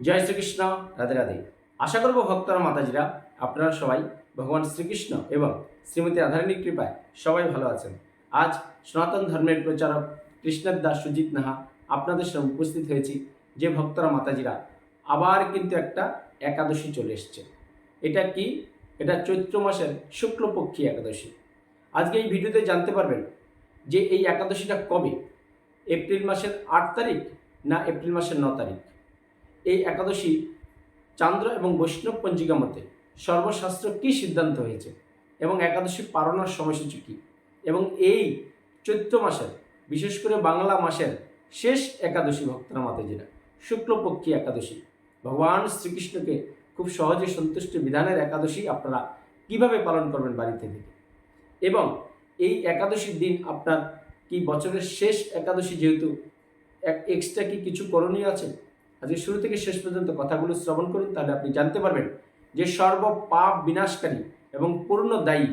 জয় শ্রীকৃষ্ণ, রাধে রাধে। আশা করব ভক্তরা, মাতাজিরা, আপনারা সবাই ভগবান শ্রীকৃষ্ণ এবং শ্রীমতী রাধারানীর কৃপায় সবাই ভালো আছেন। আজ সনাতন ধর্মের প্রচারক কৃষ্ণের দাস সুজিত নাহা আপনাদের সামনে উপস্থিত হয়েছি। যে ভক্তরা, মাতাজিরা, আবার কিন্তু একটা একাদশী চলে এসছে। এটা কি? এটা চৈত্র মাসের শুক্লপক্ষী একাদশী। আজকে এই ভিডিওতে জানতে পারবেন যে এই একাদশীটা কবে? এপ্রিল মাসের আট তারিখ না এপ্রিল মাসের ন তারিখ? এই একাদশী চান্দ্র এবং বৈষ্ণব পঞ্জিকা মতে সর্বশাস্ত্র কী সিদ্ধান্ত হয়েছে? এবং একাদশী পালনের সময়সূচি কী? এবং এই চৈত্র মাসের, বিশেষ করে বাংলা মাসের শেষ একাদশী ভক্তরা মাতাজিরা শুক্লপক্ষী একাদশী। ভগবান শ্রীকৃষ্ণকে খুব সহজে সন্তুষ্ট বিধানের একাদশী আপনারা কীভাবে পালন করবেন বাড়িতে থেকে? এবং এই একাদশীর দিন আপনার কি বছরের শেষ একাদশী যেহেতু এক এক্সট্রা কি কিছু করণীয় আছে? আজকে শুরু থেকে শেষ পর্যন্ত কথাগুলো শ্রবণ করুন, তাহলে আপনি জানতে পারবেন যে সর্ব পাপ বিনাশকারী এবং পূর্ণ দায়ী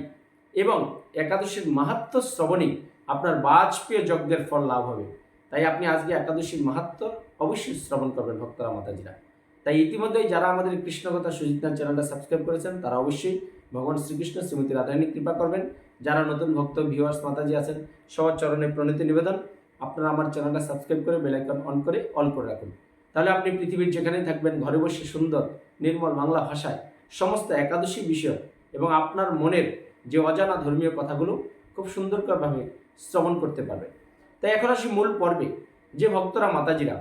এবং একাদশীর মাহাত্ম শ্রবণে আপনার বাজপেয় যজ্ঞের ফল লাভ হবে। তাই আপনি আজকে একাদশীর মাহাত্ম অবশ্যই শ্রবণ করবেন, ভক্তরা, মাতাজিরা। তাই ইতিমধ্যেই যারা আমাদের কৃষ্ণকথা সুজিতনাথ চ্যানেলটা সাবস্ক্রাইব করেছেন, তারা অবশ্যই ভগবান শ্রীকৃষ্ণ শ্রীমতী রাধারানী কৃপা করবেন। যারা নতুন ভক্ত ভিউয়ার্স মাতাজি আছেন, সবার চরণে প্রণীতি নিবেদন। আপনারা আমার চ্যানেলটা সাবস্ক্রাইব করে বেলাইকন অন করে অল করে রাখুন। তাহলে আপনি পৃথিবীর যেখানেই থাকবেন, ঘরে বসে সুন্দর, নির্মল বাংলা ভাষায় সমস্ত একাদশী বিষয় এবং আপনার মনের যে অজানা ধর্মীয় কথাগুলো খুব সুন্দরভাবে শ্রবণ করতে পারবেন। তাই এখন আসি মূল পর্বে, যে ভক্তরা মাতাজিরা,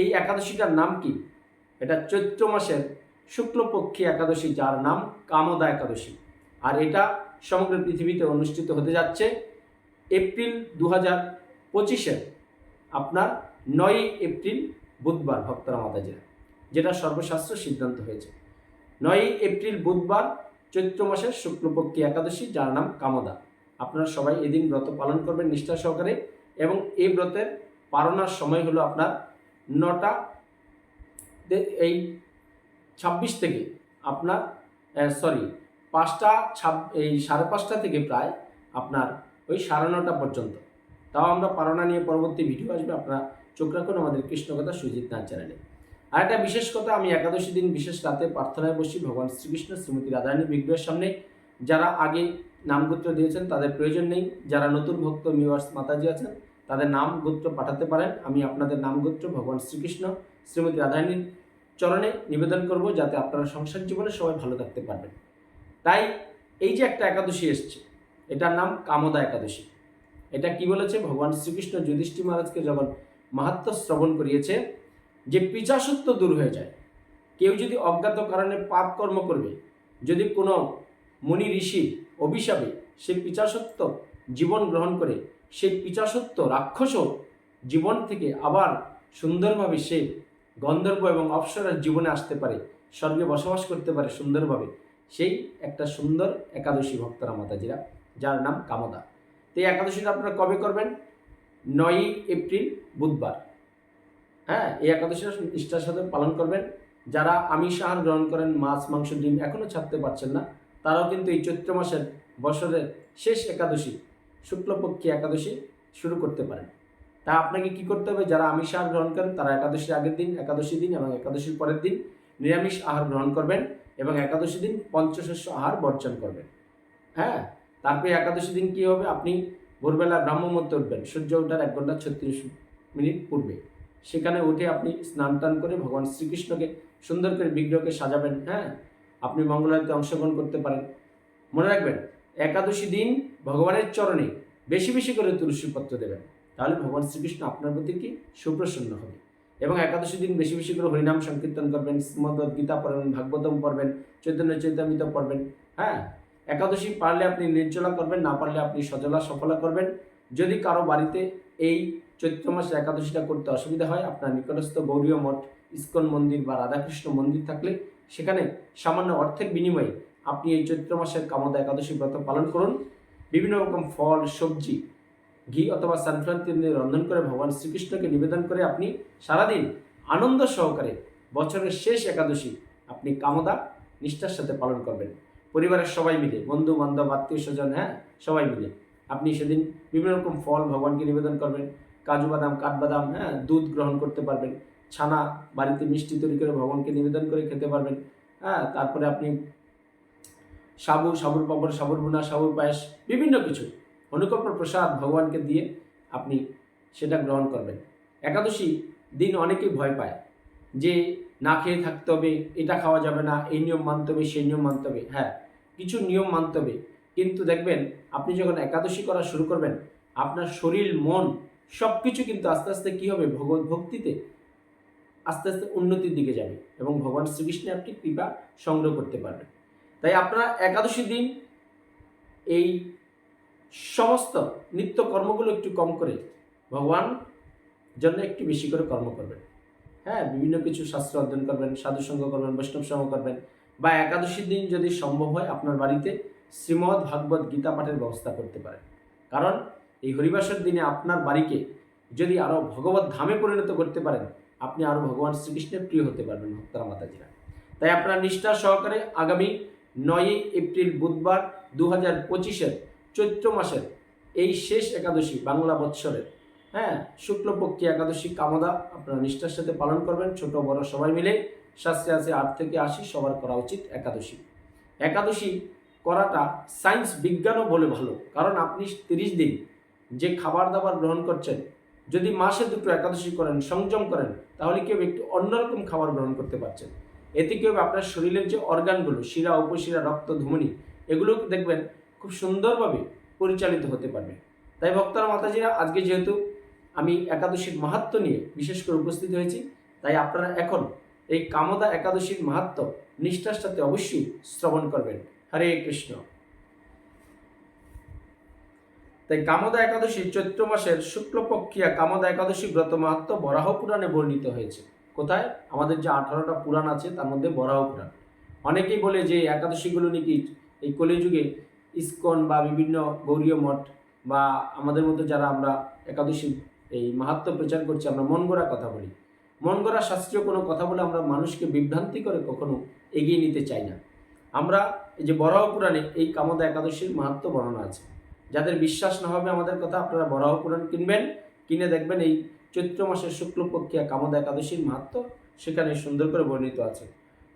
এই একাদশীটার নাম কি? এটা চৈত্র মাসের শুক্লপক্ষী একাদশী, যার নাম কামদা একাদশী। আর এটা সমগ্র পৃথিবীতে অনুষ্ঠিত হতে যাচ্ছে এপ্রিল দু হাজার পঁচিশের, আপনার নয় এপ্রিল বুধবার ভক্তরা মাতাজিরা যেটা সর্বশাস্ত্র সিদ্ধান্ত হয়েছে। নয় এপ্রিল বুধবার, চৈত্র মাসের শুক্লপক্ষী একাদশী, যার নাম কামদা। আপনারা সবাই এদিন ব্রত পালন করবেন নিষ্ঠা সহকারে এবং এই ব্রতের পালনার সময় হলো আপনার নটা এই ছাব্বিশ থেকে আপনার সরি পাঁচটা ছাব, এই সাড়ে পাঁচটা থেকে প্রায় আপনার ওই সাড়ে নটা পর্যন্ত। তাও আমরা পালনা নিয়ে পরবর্তী ভিডিও আসবে, আপনারা চোখ রাখুন, আমাদের কৃষ্ণকথা সুজিত নাথ চ্যানেলে আর একটা বিশেষ কথা, আমি একাদশী দিন বিশেষ রাতে প্রার্থনায় বসি, ভগবান শ্রীকৃষ্ণ, শ্রীমতী রাধারানী বিগ্রহের সামনে। যারা আগে নামগোত্র দিয়েছেন, তাদের প্রয়োজন নেই। যারা নতুন ভক্ত, মিওয়ার্স মাতাজি আছেন, তাদের নাম গোত্র পাঠাতে পারেন। আমি আপনাদের নাম গোত্র ভগবান শ্রীকৃষ্ণ, শ্রীমতী রাধারানীর চরণে নিবেদন করব, যাতে আপনারা সংসার জীবনে সবাই ভালো থাকতে পারবেন। তাই, এই যে একটা একাদশী এসছে, এটার নাম কামদা একাদশী। এটা কি বলেছে? ভগবান শ্রীকৃষ্ণ যুধিষ্ঠির মহারাজকে যখন মাহাত্ম শ্রবণ করিয়েছে যে পিচাসত্ব দূর হয়ে যায়। কেউ যদি অজ্ঞাত কারণে পাপ কর্ম করবে, যদি কোনো মুনি ঋষি অভিশাপে সে পিচাসত্ব জীবন গ্রহণ করে সেই পিচাসত্ব রাক্ষসও জীবন থেকে আবার সুন্দরভাবে সে গন্ধর্ব এবং অপ্সরার জীবনে আসতে পারে, স্বর্গে বসবাস করতে পারে সুন্দরভাবে। সেই একটা সুন্দর একাদশী ভক্তরা মাতাজিরা, যার নাম কামদা। তো এই একাদশীটা আপনারা কবে করবেন? নয়ই এপ্রিল বুধবার। হ্যাঁ এই একাদশীটা নিষ্ঠার সাথে পালন করবেন। যারা আমিষ আহার গ্রহণ করেন, মাছ, মাংস, ডিম এখনও ছাড়তে পারছেন না, তারাও কিন্তু এই চৈত্র মাসের বছরের শেষ একাদশী, শুক্লপক্ষী একাদশী শুরু করতে পারেন। তা আপনাকে কি করতে হবে? যারা আমিষ আহার গ্রহণ করেন, তারা একাদশীর আগের দিন, একাদশী দিন এবং একাদশীর পরের দিন নিরামিষ আহার গ্রহণ করবেন এবং একাদশী দিন পঞ্চশস্য আহার বর্জন করবেন। হ্যাঁ তারপরে একাদশী দিন কী হবে? আপনি ভোরবেলা ব্রাহ্মমূর্তে উঠবেন। সূর্য ওঠার এক ঘণ্টা ছত্রিশ মিনিট পূর্বে। সেখানে উঠে আপনি স্নান টান করে ভগবান শ্রীকৃষ্ণকে সুন্দর করে বিগ্রহকে সাজাবেন হ্যাঁ? আপনি মঙ্গলাতে অংশগ্রহণ করতে পারেন। মনে রাখবেন, একাদশী দিন ভগবানের চরণে বেশি বেশি করে তুলসী পত্র দেবেন। তাহলে ভগবান শ্রীকৃষ্ণ আপনার প্রতি কি? সুপ্রসন্ন হবে। এবং একাদশী দিন বেশি বেশি করে হরিনাম সংকীর্তন করবেন, শ্রীমদ গীতা পড়বেন, ভাগবতম পড়বেন, চৈতন্য চৈতামিত পড়বেন হ্যাঁ? একাদশী পারলে আপনি নির্জলা করবেন, না পারলে আপনি সজলা সফলা করবেন। যদি কারও বাড়িতে এই চৈত্র মাসে একাদশীটা করতে অসুবিধা হয়, আপনার নিকটস্থ গৌরীয় মঠ, ইস্কন মন্দির বা রাধাকৃষ্ণ মন্দির থাকলে সেখানে সামান্য অর্থের বিনিময়ে আপনি এই চৈত্র মাসের কামদা একাদশী ব্রত পালন করুন। বিভিন্ন রকম ফল, সবজি, ঘি অথবা সানফ্লাওয়ার তেল দিয়ে রন্ধন করে ভগবান শ্রীকৃষ্ণকে নিবেদন করে আপনি সারাদিন আনন্দ সহকারে বছরের শেষ একাদশী আপনি কামদা নিষ্ঠার সাথে পালন করবেন। পরিবারের সবাই মিলে, বন্ধু, বান্ধব, আত্মীয় স্বজন হ্যাঁ? সবাই মিলে। আপনি সেদিন বিভিন্ন রকম ফল ভগবানকে নিবেদন করবেন, কাজু বাদাম কাঠবাদাম হ্যাঁ? দুধ গ্রহণ করতে পারবেন, ছানা, বাড়িতে মিষ্টি তৈরি করে ভগবানকে নিবেদন করে খেতে পারবেন হ্যাঁ? তারপরে আপনি সাবু, সাবুর পাপড়, সাবুর বুনা সাবুর পায়েস, বিভিন্ন কিছু, অনুকম্প প্রসাদ ভগবানকে দিয়ে আপনি সেটা গ্রহণ করবেন। একাদশী দিন অনেকেই ভয় পায় যে, না খেয়ে থাকতে হবে, এটা খাওয়া যাবে না, এই নিয়ম মানতে হবে, সেই নিয়ম মানতে হবে। হ্যাঁ কিছু নিয়ম মানতে হবে। কিন্তু দেখবেন, আপনি যখন একাদশী করা শুরু করবেন, আপনার শরীর, মন সব কিছু কিন্তু আস্তে আস্তে কী হবে? ভগবত ভক্তিতে আস্তে আস্তে উন্নতির দিকে যাবে এবং ভগবান শ্রীকৃষ্ণে আপনি কৃপা সংগ্রহ করতে পারবেন। তাই আপনারা একাদশী দিন এই সমস্ত নিত্য কর্মগুলো একটু কম করে ভগবান জন্য একটু বেশি করে কর্ম করবেন। হ্যাঁ বিভিন্ন কিছু শাস্ত্র অধ্যয়ন করবেন, সাধুসঙ্গ করবেন, বৈষ্ণব সঙ্গ করবেন বা একাদশীর দিন যদি সম্ভব হয় আপনার বাড়িতে শ্রীমৎ ভাগবত গীতা পাঠের ব্যবস্থা করতে পারেন। কারণ এই হরিবাসের দিনে আপনার বাড়িকে যদি আরও ভগবত ধামে পরিণত করতে পারেন, আপনি আরও ভগবান শ্রীকৃষ্ণের প্রিয় হতে পারবেন ভক্তরা মাতাজিরা। তাই আপনার নিষ্ঠা সহকারে আগামী নয়ই এপ্রিল বুধবার দু হাজার পঁচিশের চৈত্র মাসের এই শেষ একাদশী বাংলা বৎসরের হ্যাঁ শুক্লপক্ষী একাদশী কামদা আপনারা নিষ্ঠার সাথে পালন করবেন, ছোট বড় সবাই মিলে। শাস্ত্রে আছে আট থেকে আশি সবার করা উচিত একাদশী। একাদশী করাটা সায়েন্স বিজ্ঞানও বলে ভালো, কারণ আপনি তিরিশ দিন যে খাবার দাবার গ্রহণ করছেন, যদি মাসে দুটো একাদশী করেন, সংযম করেন, তাহলে কেউ একটু অন্যরকম খাবার গ্রহণ করতে পারছেন। এতে কেউ আপনার শরীরের যে অর্গানগুলো, শিরা, উপশিরা, রক্ত, ধমনী এগুলো দেখবেন খুব সুন্দরভাবে পরিচালিত হতে পারবে। তাই ভক্তরা, মাতাজিরা, আজকে যেহেতু আমি একাদশীর মাহাত্ম নিয়ে বিশেষ করে উপস্থিত হয়েছি, তাই আপনারা এখন এই কামদা একাদশীর মাহাত্ম নিষ্ঠার সাথে অবশ্যই শ্রবণ করবেন। হরে কৃষ্ণ। তাই কামদা একাদশী চৈত্র মাসের শুক্লপক্ষিয়া কামদা একাদশী ব্রত মাহাত্ম বরাহ পুরাণে বর্ণিত হয়েছে। কোথায়? আমাদের যে আঠারোটা পুরাণ আছে, তার মধ্যে বরাহ পুরাণ। অনেকেই বলে যে একাদশীগুলো নাকি এই কলিযুগে ইস্কন বা বিভিন্ন গৌরীয় মঠ বা আমাদের মধ্যে যারা আমরা একাদশী এই মাহাত্ম প্রচার করছি, আমরা মন গড়া কথা বলি। মন গড়া শাস্ত্রীয় কোনো কথা বলে আমরা মানুষকে বিভ্রান্তি করে কখনো এগিয়ে নিতে চাই না। আমরা এই যে বরাহ পুরাণে এই কামদা একাদশীর মাহাত্ম বর্ণনা আছে। যাদের বিশ্বাস না হবে আমাদের কথা আপনারা বরাহ পুরাণ কিনবেন, কিনে দেখবেন এই চৈত্র মাসের শুক্লপক্ষিয়া কামদা একাদশীর মাহাত্ম সেখানে সুন্দর করে বর্ণিত আছে।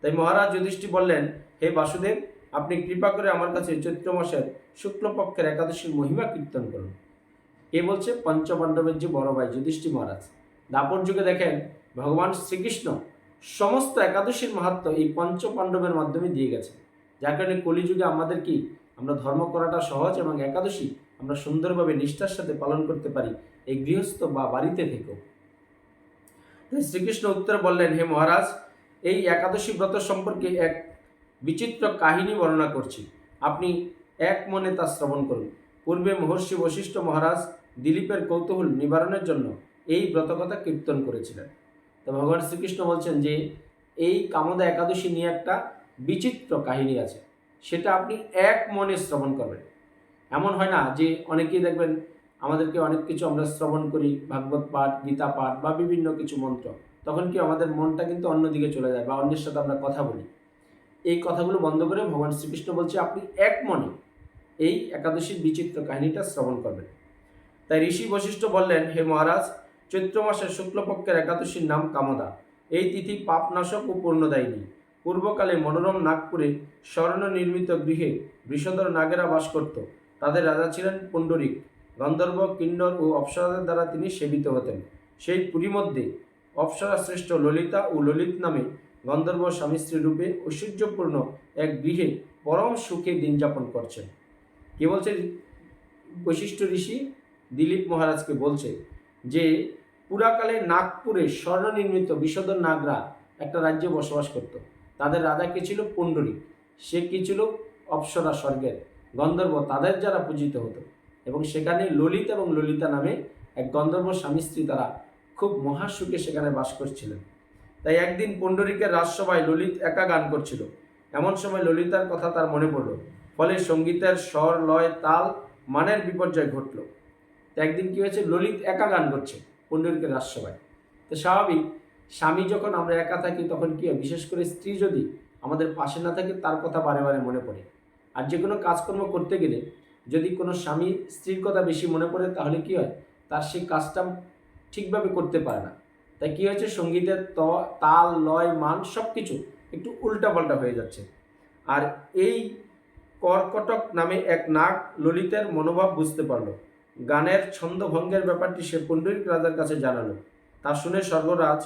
তাই মহারাজ যুধিষ্ঠি বললেন, হে বাসুদেব, আপনি কৃপা করে আমার কাছে চৈত্র মাসের শুক্লপক্ষের একাদশীর মহিমা কীর্তন করুন। কে বলছে? পঞ্চপাণ্ডবের যে বড় ভাই যুধিষ্ঠি মহারাজ। দাপর যুগে দেখেন ভগবান শ্রীকৃষ্ণ সমস্ত একাদশীর মাহাত্ম এই পঞ্চ পাণ্ডবের মাধ্যমে দিয়ে গেছে যার কারণে কলিযুগে আমাদের কি আমরা ধর্ম করাটা সহজ এবং একাদশী আমরা সুন্দরভাবে নিষ্ঠার সাথে পালন করতে পারি এই গৃহস্থ বা বাড়িতে থেকেও। তাই শ্রীকৃষ্ণ উত্তরে বললেন, হে মহারাজ, এই একাদশী ব্রত সম্পর্কে এক বিচিত্র কাহিনী বর্ণনা করছি। আপনি এক মনে তা শ্রবণ করুন। পূর্বে মহর্ষি বশিষ্ঠ মহারাজ দিলীপের কৌতূহল নিবারণের জন্য এই ব্রতকথা কীর্তন করেছিলেন। তো ভগবান শ্রীকৃষ্ণ বলছেন যে এই কামদা একাদশী নিয়ে একটা বিচিত্র কাহিনী আছে। সেটা আপনি এক মনে শ্রবণ করবেন। এমন হয় না যে অনেকেই দেখবেন আমাদেরকে অনেক কিছু আমরা শ্রবণ করি, ভাগবত পাঠ, গীতা পাঠ বা বিভিন্ন কিছু মন্ত্র। তখন কি আমাদের মনটা কিন্তু অন্যদিকে চলে যায় বা অন্যের সাথে আমরা কথা বলি। এই কথাগুলো বন্ধ করে ভগবান শ্রীকৃষ্ণ বলছে, আপনি এক মনে এই একাদশীর বিচিত্র কাহিনীটা শ্রবণ করবেন। তাই ঋষি বশিষ্ঠ বললেন, হে মহারাজ চৈত্র মাসের শুক্লপক্ষের একাদশীর নাম কামদা। এই তিথি পাপনাশক ও পূর্ণদায়িনী পূর্বকালে মনোরম নাগপুরে স্বর্ণ নির্মিত গৃহে বৃষধর নাগেরা বাস করত। তাদের রাজা ছিলেন পুণ্ডরিক। গন্ধর্ব, কিন্নর ও অপ্সরাদের দ্বারা তিনি সেবিত হতেন। সেই পুরী মধ্যে অপ্সরা শ্রেষ্ঠ ললিতা ও ললিত নামে গন্ধর্ব স্বামী স্ত্রী রূপে ঐশ্বর্যপূর্ণ এক গৃহে পরম সুখে দিন যাপন করছেন। কে বলছে বৈশিষ্ট্য ঋষি? দিলীপ মহারাজকে বলছে যে পুরাকালে নাগপুরে স্বর্ণনির্মিত বিষধর নাগরা একটা রাজ্যে বসবাস করত। তাদের রাজা কে ছিল? পুণ্ডরী। সে কি ছিল? অপ্সরা স্বর্গের। গন্ধর্ব তাদের যারা পূজিত হতো এবং সেখানে ললিত এবং ললিতা নামে এক গন্ধর্ব স্বামী স্ত্রী তারা খুব মহাসুখে সেখানে বাস করছিলেন। তাই একদিন পুণ্ডরীকের রাজসভায় ললিত একা গান করছিল। এমন সময় ললিতার কথা তার মনে পড়ল। ফলে সঙ্গীতের স্বর, লয়, তাল, মানের বিপর্যয় ঘটল। একদিন কী হয়েছে? ললিত একা গান করছে। পুণ্ডরীকের রাজসভায়। তো স্বাভাবিক, স্বামী যখন আমরা একা থাকি তখন কী হয়? বিশেষ করে স্ত্রী যদি আমাদের পাশে না থাকে, তার কথা বারে বারে মনে পড়ে। আর যে কোনো কাজকর্ম করতে গেলে যদি কোনো স্বামী স্ত্রীর কথা বেশি মনে পড়ে, তাহলে কী হয়? তার সেই কাজটা ঠিকভাবে করতে পারে না। তাই কী হয়েছে? সঙ্গীতের ত, তাল, লয়, মান সব কিছু একটু উল্টাপাল্টা হয়ে যাচ্ছে। আর এই কর্কটক নামে এক নাক ললিতের মনোভাব বুঝতে পারল। গানের ছন্দভঙ্গের ব্যাপারটি সে পুণ্ডরিক রাজার কাছে জানালো। তা শুনে স্বর্গরাজ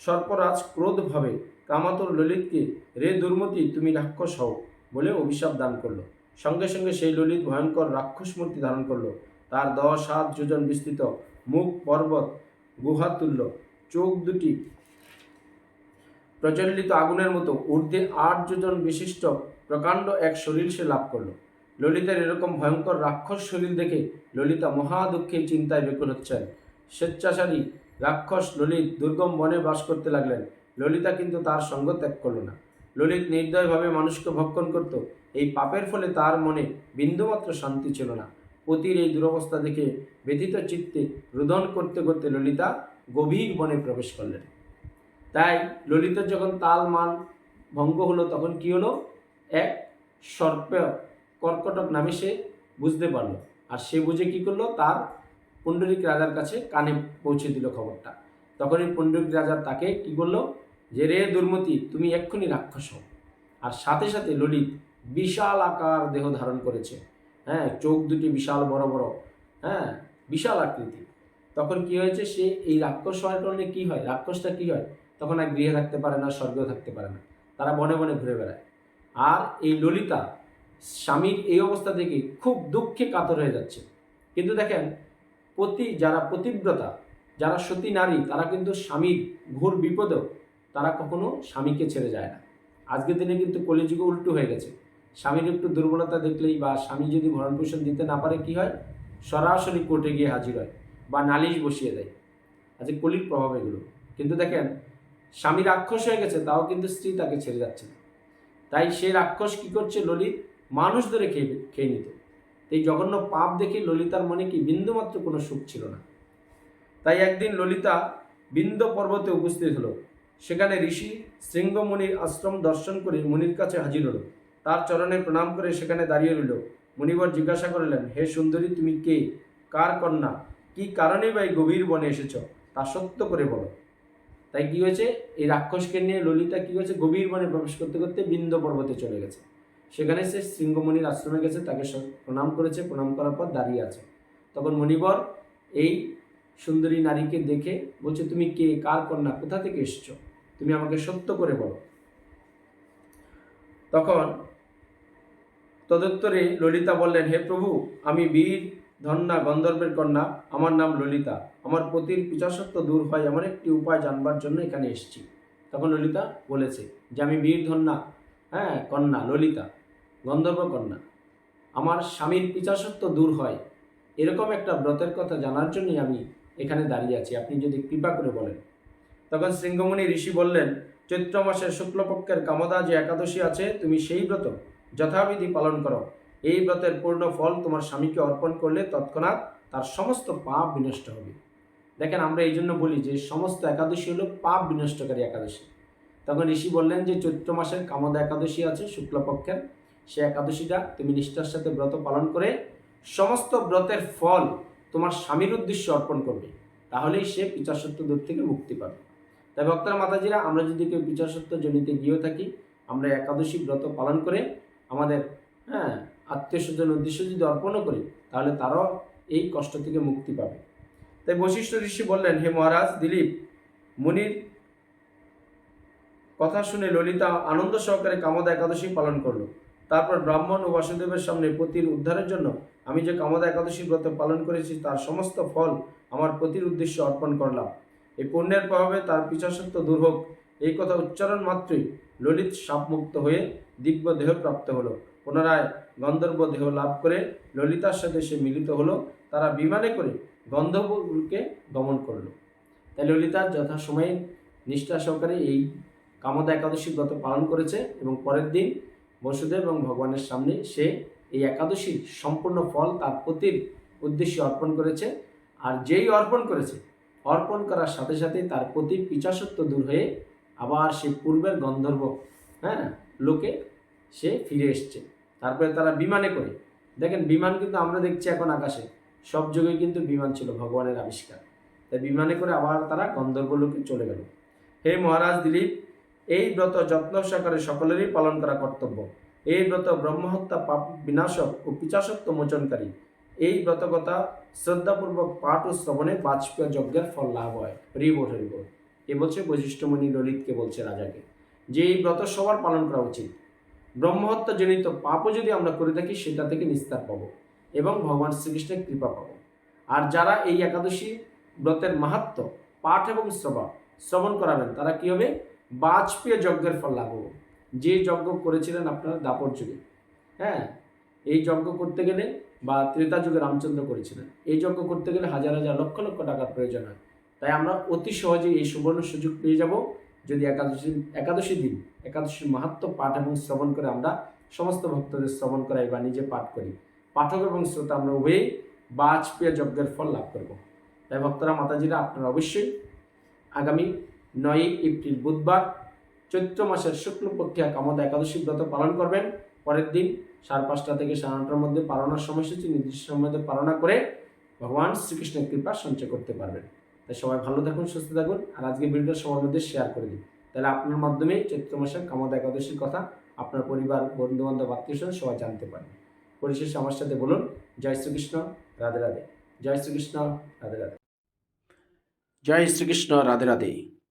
সর্পরাজ ক্রোধভাবে কামাতুর ললিতকে, রে দুর্মতি, তুমি রাক্ষস হও বলে অভিশাপ দান করল। সঙ্গে সঙ্গে সেই ললিত ভয়ঙ্কর রাক্ষস মূর্তি ধারণ করল। তার দশ হাত যোজন বিস্তৃত মুখ, পর্বত, গুহা তুল্য চোখ দুটি প্রচলিত আগুনের মতো, ঊর্ধ্বে আট যোজন বিশিষ্ট, প্রকাণ্ড এক শরীর সে লাভ করল। ললিতার এরকম ভয়ঙ্কর রাক্ষস শরীর দেখে ললিতা মহা দুঃখে চিন্তায় বেকুল হচ্ছেন। স্বেচ্ছাচারী রাক্ষস ললিত দুর্গম বনে বাস করতে লাগলেন। ললিতা কিন্তু তার সঙ্গ ত্যাগ করল না। ললিত নির্দয়ভাবে মানুষকে ভক্ষণ করত। এই পাপের ফলে তার মনে বিন্দুমাত্র শান্তি ছিল না। পতির এই দুরবস্থা দেখে ব্যথিত চিত্তে রোদন করতে করতে ললিতা গভীর বনে প্রবেশ করলেন। তাই ললিতার যখন তাল মান ভঙ্গ হলো তখন কি হলো? এক সর্প কর্কটক নামে সে বুঝতে পারল। আর সে বুঝে কি করল? তার পুণ্ডরিক রাজার কাছে কানে পৌঁছে দিল খবরটা। তখনই পুণ্ডরিক রাজা তাকে কি করল? যে রে দুর্মতি, তুমি এক্ষুনি রাক্ষস হও। আর সাথে সাথে ললিত বিশাল আকার দেহ ধারণ করেছে। হ্যাঁ চোখ দুটি বিশাল বড় বড়। হ্যাঁ বিশাল আকৃতি তখন কি হয়েছে? সে এই রাক্ষস হওয়ার কারণে কি হয়? রাক্ষসটা কি হয়? তখন আর গৃহে থাকতে পারে না, স্বর্গেও থাকতে পারে না। তারা বনে বনে ঘুরে বেড়ায়। আর এই ললিতা স্বামীর এই অবস্থা দেখে খুব দুঃখে কাতর হয়ে যাচ্ছে। কিন্তু দেখেন, প্রতি যারা প্রতিব্রতা যারা সতী নারী, তারা কিন্তু স্বামীর ঘোর বিপদেও তারা কখনো স্বামীকে ছেড়ে যায় না। আজকের দিনে কিন্তু কলিযুগে উল্টো হয়ে গেছে। স্বামীর একটু দুর্বলতা দেখলেই বা স্বামী যদি ভরণ পোষণ দিতে না পারে কি হয়? সরাসরি কোর্টে গিয়ে হাজির হয় বা নালিশ বসিয়ে দেয়। আজকে কলির প্রভাব এগুলো। কিন্তু দেখেন, স্বামী রাক্ষস হয়ে গেছে, তাও কিন্তু স্ত্রী তাকে ছেড়ে যাচ্ছে না। তাই সে রাক্ষস কি করছে, ললিত? মানুষ ধরে খেয়ে খেয়ে নিত। এই জঘন্য পাপ দেখে ললিতার মনে কি বিন্দুমাত্র কোনো সুখ ছিল না। তাই একদিন ললিতা বিন্দ পর্বতে উপস্থিত হলো। সেখানে ঋষি শৃঙ্গমুনির আশ্রম দর্শন করে মুনির কাছে হাজির হলো। তার চরণে প্রণাম করে সেখানে দাঁড়িয়ে রইল। মুনিবর জিজ্ঞাসা করলেন, হে সুন্দরী, তুমি কে? কার কন্যা? কি কারণে বা এই গভীর বনে এসেছ? তা সত্য করে বলো। তাই কি হয়েছে? এই রাক্ষসকে নিয়ে ললিতা কি হয়েছে? গভীর বনে প্রবেশ করতে করতে বিন্দ পর্বতে চলে গেছে। সেখানে সে শৃঙ্গমণির আশ্রমে গেছে, তাকে প্রণাম করেছে, প্রণাম করার পর দাঁড়িয়ে আছে। তখন মণিবর এই সুন্দরী নারীকে দেখে বলছে, তুমি কে? কার কন্যা? কোথা থেকে এসছো? তুমি আমাকে সত্য করে বলো। তখন তদুত্তরে ললিতা বললেন, হে প্রভু, আমি বীর, ধন্যা, গন্ধর্বের কন্যা। আমার নাম ললিতা। আমার পতির পিছাসত্ব দূর হয়, এমন একটি উপায় জানবার জন্য এখানে এসেছি। তখন ললিতা বলেছে যে, আমি বীর, ধন্যা হ্যাঁ কন্যা, ললিতা। গন্ধর্ব কন্যা আমার স্বামীর পিছাসত্ব দূর হয়। এরকম একটা ব্রতের কথা জানার জন্যই আমি এখানে দাঁড়িয়ে আছি। আপনি যদি কৃপা করে বলেন। তখন শৃঙ্গমণি ঋষি বললেন, চৈত্র মাসের শুক্লপক্ষের কামদা যে একাদশী আছে, তুমি সেই ব্রত যথাবিধি পালন করো। এই ব্রতের পূর্ণ ফল তোমার স্বামীকে অর্পণ করলে তৎক্ষণাৎ তার সমস্ত পাপ বিনষ্ট হবে। দেখেন, আমরা এই জন্য বলি যে সমস্ত একাদশী হলো পাপ বিনষ্টকারী একাদশী। তখন ঋষি বললেন যে চৈত্র মাসের কামদা একাদশী আছে, শুক্লপক্ষের। সে একাদশীটা তুমি নিষ্ঠার সাথে ব্রত পালন করে সমস্ত ব্রতের ফল তোমার স্বামীর উদ্দেশ্যে অর্পণ করবে। তাহলেই সে পিচাসত্ব দূর থেকে মুক্তি পাবে। তাই ভক্তরা, মাতাজিরা, আমরা যদি কেউ পিচাসত্ব জনিতে গিয়েও থাকি, আমরা একাদশী ব্রত পালন করে আমাদের হ্যাঁ আত্মীয় স্বজন উদ্দেশ্যে যদি অর্পণও করি, তাহলে তারাও এই কষ্ট থেকে মুক্তি পাবে। তাই বশিষ্ঠ ঋষি বললেন, হে মহারাজ দিলীপ, মুনির কথা শুনে ললিতা আনন্দ সহকারে কামদা একাদশী পালন করল। তারপর ব্রাহ্মণ ও বাসুদেবের সামনে পতির উদ্ধারের জন্য আমি যে কামদা একাদশী ব্রত পালন করেছি, তার সমস্ত ফল আমার পতির উদ্দেশ্যে অর্পণ করলাম। এই পুণ্যের প্রভাবে তার পিছাসত্ব দূর হোক। এই কথা উচ্চারণ মাত্রই ললিত সাপমুক্ত হয়ে দিব্য দেহ প্রাপ্ত হলো। পুনরায় গন্ধর্ব দেহ লাভ করে ললিতার সাথে সে মিলিত হলো। তারা বিমানে করে গন্ধর্বকে গমন করল। তাই ললিতার যথাসময়ে নিষ্ঠা সহকারে এই কামদা একাদশী ব্রত পালন করেছে এবং পরের দিন বসুদেব এবং ভগবানের সামনে সে এই একাদশীর সম্পূর্ণ ফল তার পতির উদ্দেশ্যে অর্পণ করেছে। আর যেই অর্পণ করেছে, অর্পণ করার সাথে সাথে তার প্রতি পিচাসত্ব দূর হয়ে আবার সে পূর্বের গন্ধর্ব হ্যাঁ লোকে সে ফিরে এসছে। তারপরে তারা বিমানে করে। দেখেন, বিমান কিন্তু আমরা দেখছি এখন আকাশে। সব যুগে কিন্তু বিমান ছিল, ভগবানের আবিষ্কার। তাই বিমানে করে আবার তারা গন্ধর্ব লোকে চলে গেল। হে মহারাজ দিলীপ এই ব্রত যত্ন সহকারে সকলেরই পালন করা কর্তব্য। এই ব্রত ব্রহ্মহত্যা, পাপ বিনাশক ও পিচাসত্ব মোচনকারী। এই ব্রতকথা শ্রদ্ধাপূর্বক পাঠ ও শ্রবণে বাজপেয় যজ্ঞের ফল লাভ হয়। রিবোট রিবোট এ বলছে বৈশিষ্ট্যমণি ললিতকে বলছে রাজাকে যে এই ব্রত সবার পালন করা উচিত। ব্রহ্মহত্যা জনিত পাপও যদি আমরা করে থাকি, সেটা থেকে নিস্তার পাবো এবং ভগবান শ্রীকৃষ্ণের কৃপা পাবো। আর যারা এই একাদশী ব্রতের মাহাত্ম পাঠ এবং শ্রবণ শ্রবণ করাবেন, তারা কি হবে? বাজপেয় যজ্ঞের ফল লাভ হবে। যে যজ্ঞ করেছিলেন আপনারা দাপর যুগে হ্যাঁ? এই যজ্ঞ করতে গেলে বা ত্রেতা যুগে রামচন্দ্র করেছিলেন, এই যজ্ঞ করতে গেলে হাজার হাজার লক্ষ লক্ষ টাকার প্রয়োজন হয়। তাই আমরা অতি সহজে এই সুবর্ণ সুযোগ পেয়ে যাব যদি একাদশী একাদশী দিন একাদশীর মাহাত্ম পাঠ এবং শ্রবণ করে আমরা সমস্ত ভক্তদের শ্রবণ করাই বা নিজে পাঠ করি। পাঠক এবং শ্রোতা আমরা উভয়ই বাজপেয় যজ্ঞের ফল লাভ করব। তাই ভক্তরা, মাতাজিরা আপনারা অবশ্যই আগামী নয়ই এপ্রিল, বুধবার চৈত্র মাসের শুক্লপক্ষিয়া কামদা একাদশী ব্রত পালন করবেন। পরের দিন সাড়ে পাঁচটা থেকে সাড়ে নটার মধ্যে পালনার সময়সূচি, নির্দিষ্ট মধ্যে পালনা করে ভগবান শ্রীকৃষ্ণের কৃপা সঞ্চয় করতে পারবেন। তাই সবাই ভালো থাকুন, সুস্থ থাকুন। আর আজকে ভিডিওটা সবার মধ্যে শেয়ার করে দিন। তাহলে আপনার মাধ্যমে চৈত্র মাসের কামদা একাদশীর কথা আপনার পরিবার বন্ধু বান্ধব আত্মীয় স্বজন সবাই জানতে পারবেন পরিশেষে আমার সাথে বলুন, জয় শ্রীকৃষ্ণ, রাধে রাধে। জয় শ্রীকৃষ্ণ, রাধে রাধে। জয় শ্রীকৃষ্ণ, রাধে রাধে।